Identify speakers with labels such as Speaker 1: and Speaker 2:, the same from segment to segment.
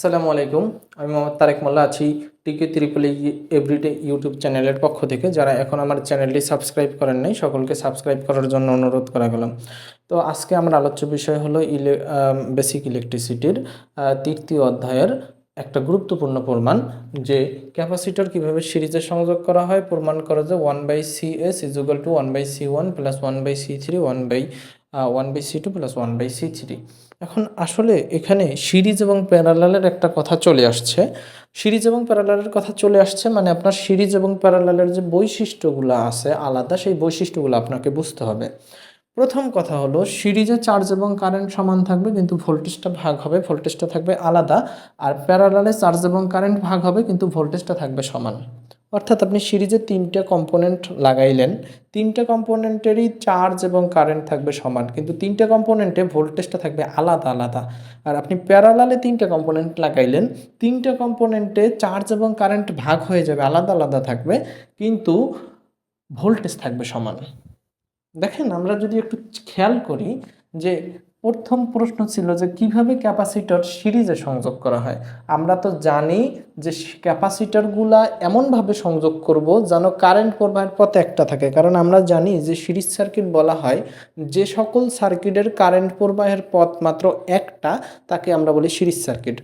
Speaker 1: আসসালামু আলাইকুম। আমি মোহাম্মদ তারেক মোল্লা আছি টিকে ত্রিপল এভরিডে ইউটিউব চ্যানেলের পক্ষ থেকে। যারা এখন আমার চ্যানেলটি সাবস্ক্রাইব করেন নাই, সকলকে সাবস্ক্রাইব করার জন্য অনুরোধ করা গেলাম। তো আজকে আমার আলোচ্য বিষয় হলো ইলে বেসিক ইলেকট্রিসিটির তৃতীয় অধ্যায়ের একটা গুরুত্বপূর্ণ প্রমাণ, যে ক্যাপাসিটর কীভাবে সিরিজে সংযোগ করা হয়। প্রমাণ করা যে one by C S equal to one by C one plus one by C three one by one by C two plus one by C three এখন আসলে এখানে সিরিজ এবং প্যারালালের একটা কথা চলে আসছে। সিরিজ এবং প্যারালালের কথা চলে আসছে মানে আপনার সিরিজ এবং প্যারালালের যে বৈশিষ্ট্যগুলো আছে আলাদা, সেই বৈশিষ্ট্যগুলো আপনাকে বুঝতে হবে। প্রথম কথা হলো, সিরিজে চার্জ এবং কারেন্ট সমান থাকবে, কিন্তু ভোল্টেজটা ভাগ হবে, ভোল্টেজটা থাকবে আলাদা। আর প্যারালালে চার্জ এবং কারেন্ট ভাগ হবে, কিন্তু ভোল্টেজটা থাকবে সমান। অর্থাৎ আপনি সিরিজে তিনটে কম্পোনেন্ট লাগাইলেন, তিনটে কম্পোনেন্টেরই চার্জ এবং কারেন্ট থাকবে সমান, কিন্তু তিনটে কম্পোনেন্টে ভোল্টেজটা থাকবে আলাদা আলাদা। আর আপনি প্যারালালে তিনটে কম্পোনেন্ট লাগাইলেন, তিনটে কম্পোনেন্টে চার্জ এবং কারেন্ট ভাগ হয়ে যাবে, আলাদা আলাদা থাকবে, কিন্তু ভোল্টেজ থাকবে সমান। দেখেন, আমরা যদি একটু খেয়াল করি যে প্রথম প্রশ্ন ছিল যে কীভাবে ক্যাপাসিটর সিরিজে সংযোগ করা হয়? আমরা তো জানি যে ক্যাপাসিটরগুলা এমনভাবে সংযোগ করব যেন কারেন্ট প্রবাহের পথে একটা থাকে। কারণ আমরা জানি যে সিরিজ সার্কিট বলা হয়, যে সকল সার্কিটের কারেন্ট প্রবাহের পথ মাত্র একটা, তাকে আমরা বলি সিরিজ সার্কিট।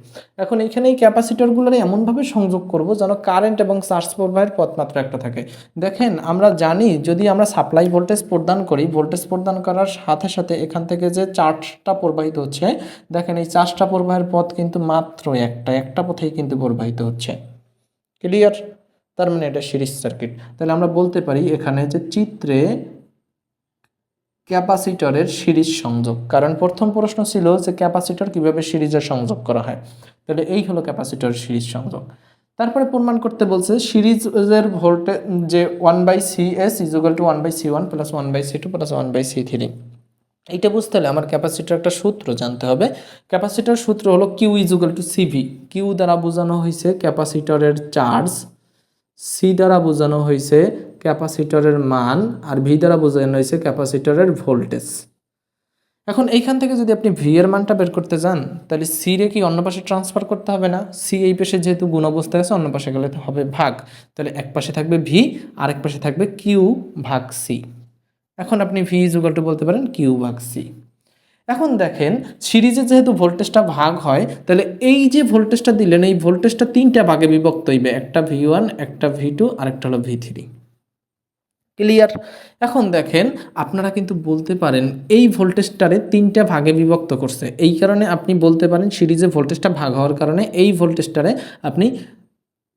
Speaker 1: এখন এইখানে এই ক্যাপাসিটরগুলোর এমনভাবে সংযোগ করব যেন কারেন্ট এবং চার্জ প্রবাহের পথ মাত্র একটা থাকে। দেখেন, আমরা জানি যদি আমরা সাপ্লাই ভোল্টেজ প্রদান করি, ভোল্টেজ প্রদান করার সাথে সাথে এখান থেকে যে চার্জটা প্রবাহিত হচ্ছে। দেখেন এই চার্জটা প্রবাহের পথ কিন্তু মাত্র একটা একটা পথেই কিন্তু প্রবাহিত হচ্ছে। ক্লিয়ার তার মানে এটা সিরিজ সার্কিট। তাহলে আমরা বলতে পারি এখানে যে চিত্রে ক্যাপাসিটরের সিরিজ সংযোগ। কারণ প্রথম প্রশ্ন ছিল যে ক্যাপাসিটর কীভাবে সিরিজের সংযোগ করা হয়। তাহলে এই হলো ক্যাপাসিটর সিরিজ সংযোগ। তারপরে প্রমাণ করতে বলছে সিরিজের ভোল্টেজ যে one by C S equal to one by C one plus one by C two plus one by C three এইটা বুঝতে হলে আমার ক্যাপাসিটার একটা সূত্র জানতে হবে। ক্যাপাসিটার সূত্র হলো Q equal to CV Q দ্বারা বোঝানো হয়েছে ক্যাপাসিটরের চার্জ সি দ্বারা বোঝানো হয়েছে ক্যাপাসিটরের মান, আর ভি দ্বারা বোঝানো হয়েছে ক্যাপাসিটরের ভোল্টেজ এখন এইখান থেকে যদি আপনি ভি এর মানটা বের করতে যান, তাহলে সি রে কি অন্য পাশে ট্রান্সফার করতে হবে না? সি এই পাশে যেহেতু গুণ অবস্থায় আছে, অন্য পাশে গেলে হবে ভাগ। তাহলে এক পাশে থাকবে ভি আর এক পাশে থাকবে কিউ ভাগ সি এখন আপনি ভি ইজুগাল টু বলতে পারেন কিউ ভাগ সি এখন দেখেন, সিরিজে যেহেতু ভোল্টেজটা ভাগ হয়, তাহলে এই যে ভোল্টেজটা দিলেন, এই ভোল্টেজটা তিনটা ভাগে বিভক্ত হইবে, একটা ভি ওয়ান একটা ভি টু আর একটা হলো ভি থ্রি ক্লিয়ার এখন দেখেন, আপনারা কিন্তু বলতে পারেন, এই ভোল্টেজটারে তিনটা ভাগে বিভক্ত করছে। এই কারণে আপনি বলতে পারেন, সিরিজে ভোল্টেজটা ভাগ হওয়ার কারণে এই ভোল্টেজটারে আপনি,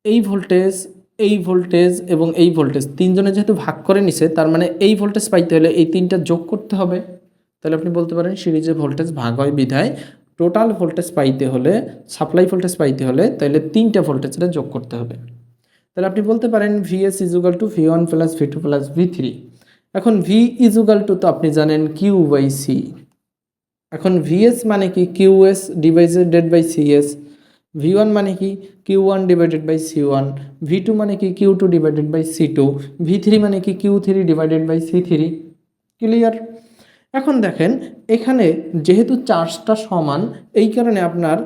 Speaker 1: এই ভোল্টেজ এই ভোল্টেজ এবং এই ভোল্টেজ তিনজনে যেহেতু ভাগ করে নিছে, তার মানে এই ভোল্টেজ পাইতে হলে এই তিনটা যোগ করতে হবে। তাহলে আপনি বলতে পারেন সিরিজে ভোল্টেজ ভাগ হয় বিধায় টোটাল ভোল্টেজ পাইতে হলে সাপ্লাই ভোল্টেজ পাইতে হলে তাহলে তিনটা ভোল্টেজটা যোগ করতে হবে। তাহলে আপনি বলতে পারেন V VS equal to V one plus V two plus V three এখন ভি ইজুগাল টু তো আপনি জানেন কিউ বাই সি এখন ভিএস মানে কি? Q S divided by CS V one মানে কি? Q one divided by C one V two মানে কি? Q two divided by C two V three মানে কি? Q three divided by C three clear এখন দেখেন, এখানে যেহেতু চার্জটা সমান, এই কারণে আপনার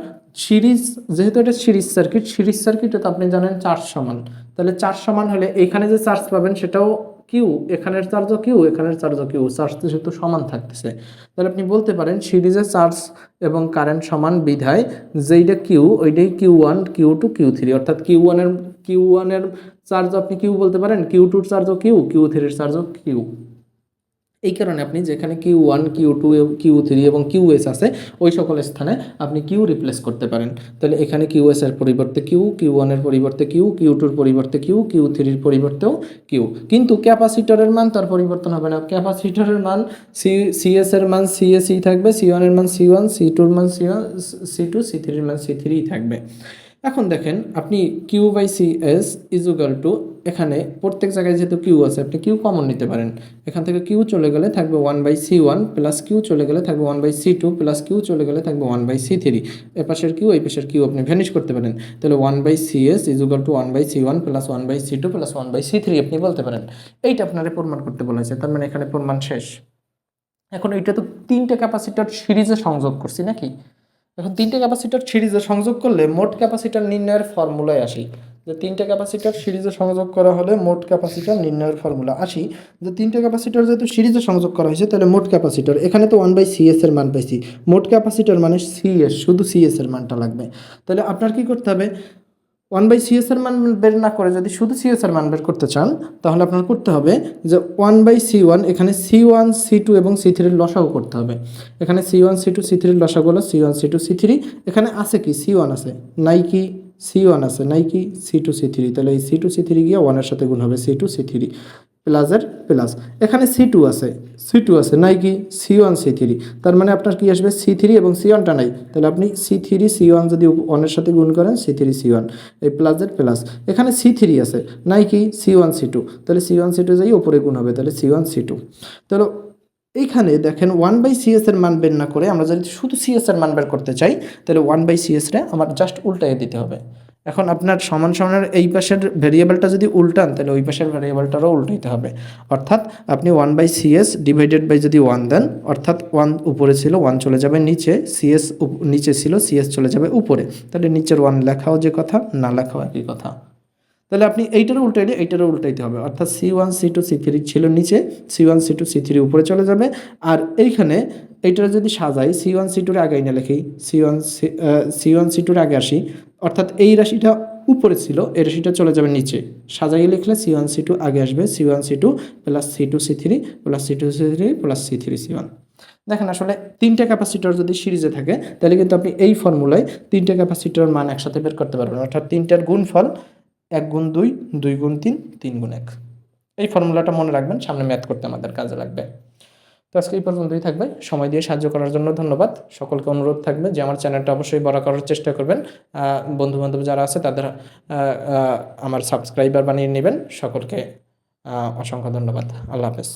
Speaker 1: সিরিজ, যেহেতু এটা সিরিজ সার্কিট, সিরিজ সার্কিটে তো আপনি জানেন চার্জ সমান। তাহলে চার্জ সমান হলে এখানে যে চার্জ পাবেন সেটাও কিউ, এখানের চার্জও কিউ, এখানের চার্জও কিউ, চার্জ তো যেহেতু সমান থাকতেছে। তাহলে আপনি বলতে পারেন সিরিজে চার্জ এবং কারেন্ট সমান বিধায় যেইটা কিউ, ওইটাই Q one, Q two, Q three. অর্থাৎ কিউ ওয়ানের কিউ ওয়ানের চার্জ আপনি কিউ বলতে পারেন, কিউ টুর চার্জও কিউ কিউ থ্রির চার্জও কিউ। এই কারণে আপনি যেখানে Q one Q two Q three এবং কিউ এস আছে, ওই সকল স্থানে আপনি কিউ রিপ্লেস করতে পারেন। তাহলে এখানে কিউ এস এর পরিবর্তে কিউ কিউ ওয়ানের পরিবর্তে কিউ কিউ টুর পরিবর্তে কিউ কিউ থ্রির পরিবর্তেও কিউ কিন্তু ক্যাপাসিটরের মান তার পরিবর্তন হবে না। ক্যাপাসিটরের মান সি সিএস এর মান সিএসই থাকবে সি ওয়ানের মান সি ওয়ান সি টুর মান C one C two C থ্রির মান সি থ্রিই থাকবে। এখন দেখেন, আপনি Q by C S equal to এখানে প্রত্যেক জায়গায় যেহেতু কিউ আছে, আপনি কিউ কমন নিতে পারেন। এখান থেকে কিউ চলে গেলে থাকবে one by C one plus Q চলে গেলে থাকবে one by C two plus Q চলে গেলে থাকবে ওয়ান বাই সি থ্রি এ পাশের কিউ এই পাশের কিউ আপনি ভ্যানিশ করতে পারেন। তাহলে one by C S equal to one by C one plus one by C two plus one by C three আপনি বলতে পারেন। এইটা আপনারা প্রমাণ করতে বলা হয়েছে, তার মানে এখানে প্রমাণ শেষ। এখন এইটা তো তিনটে ক্যাপাসিটার সিরিজে সংযোগ করছি নাকি? এখন তিনটে ক্যাপাসিটার সিরিজে সংযোগ করলে মোট ক্যাপাসিটার নির্ণয়ের ফর্মুলায় আসি। যে তিনটে ক্যাপাসিটার সিরিজে সংযোগ করা হলে মোট ক্যাপাসিটার নির্ণয়ের ফর্মুলা আসি। যে তিনটে ক্যাপাসিটার যেহেতু সিরিজে সংযোগ করা হয়েছে, তাহলে মোট ক্যাপাসিটার, এখানে তো ওয়ান বাই সিএস এর মান পাইছি। মোট ক্যাপাসিটার মানে সিএস শুধু সিএস এর মানটা লাগবে। তাহলে আপনার কি করতে হবে? ওয়ান বাই সিএস এর মান বের না করে যদি শুধু সিএস এর মান বের করতে চান, তাহলে আপনার করতে হবে যে ওয়ান বাই সি ওয়ান এখানে সি ওয়ান সি টু এবং সি থ্রির লসাও করতে হবে। এখানে C one C two C থ্রির লসাগু হলো C one C two C three এখানে আছে কি? সি ওয়ান আছে। নাই কি? সি ওয়ান আছে। নাই কি? সি টু সি থ্রি তাহলে এই সি টু সি থ্রি গিয়ে ওয়ানের সাথে গুণ হবে সি টু সি থ্রি প্লাসের প্লাস এখানে সি টু আছে। সি টু আছে, নাই কি? সি ওয়ান সি থ্রি তার মানে আপনার কি আসবে? সি থ্রি এবং সি ওয়ানটা নাই। তাহলে আপনি সি থ্রি সি ওয়ান যদি ওয়ানের সাথে গুণ করেন সি থ্রি সি ওয়ান এই প্লাসের প্লাস এখানে সি থ্রি আছে। নাই কি? সি ওয়ান সি টু তাহলে সি ওয়ান সি টু যাই, উপরে গুণ হবে। তাহলে সি ওয়ান সি টু তাহলে এইখানে দেখেন ওয়ান বাই সিএস এর মান বের না করে আমরা যদি শুধু সিএস এর মান বের করতে চাই, তাহলে ওয়ান বাই সিএস রে আমার জাস্ট উল্টাই দিতে হবে। এখন আপনার সমান সমানের এই পাশের ভেরিয়েবলটা যদি উল্টান, তাহলে ওই পাশের ভেরিয়েবলটারও উল্টাইতে হবে। অর্থাৎ আপনি one by CS divided by যদি ওয়ান দেন, অর্থাৎ ওয়ান উপরে ছিল ওয়ান চলে যাবে নিচে সিএস নিচে ছিল সিএস চলে যাবে উপরে। তাহলে নিচের ওয়ান লেখাও যে কথা, না লেখাও একই কথা। তাহলে আপনি এইটারও উল্টাইলে এইটারও উল্টাইতে হবে। অর্থাৎ C one C two C three ছিল নিচে C one C two C three উপরে চলে যাবে। আর এইখানে এইটার যদি সাজাই সি ওয়ান সি টুর আগে না লিখি C one C C one C টুর আগে আসি, অর্থাৎ এই রাশিটা উপরে ছিল, এই রাশিটা চলে যাবে নিচে। সাজাই লিখলে সি ওয়ান সি টু আগে আসবে C one C two plus C two C three plus C two C three plus C three C one দেখেন আসলে তিনটে ক্যাপাসিটর যদি সিরিজে থাকে, তাহলে কিন্তু আপনি এই ফর্মুলায় তিনটে ক্যাপাসিটর মান একসাথে বের করতে পারবেন। অর্থাৎ তিনটার গুণফল এক গুণ দুই দুই গুণ তিন তিন গুণ এক। এই ফর্মুলাটা মনে রাখবেন, সামনে ম্যাথ করতে আমাদের কাজে লাগবে। তো আজকে এই পর্যন্তই থাকবে। সময় দিয়ে সাহায্য করার জন্য ধন্যবাদ। সকলকে অনুরোধ থাকবে যে আমার চ্যানেলটা অবশ্যই বড় করার চেষ্টা করবেন। বন্ধু বান্ধব যারা আছে, তাদের আমার সাবস্ক্রাইবার বানিয়ে নেবেন। সকলকে অসংখ্য ধন্যবাদ। আল্লাহ হাফেজ।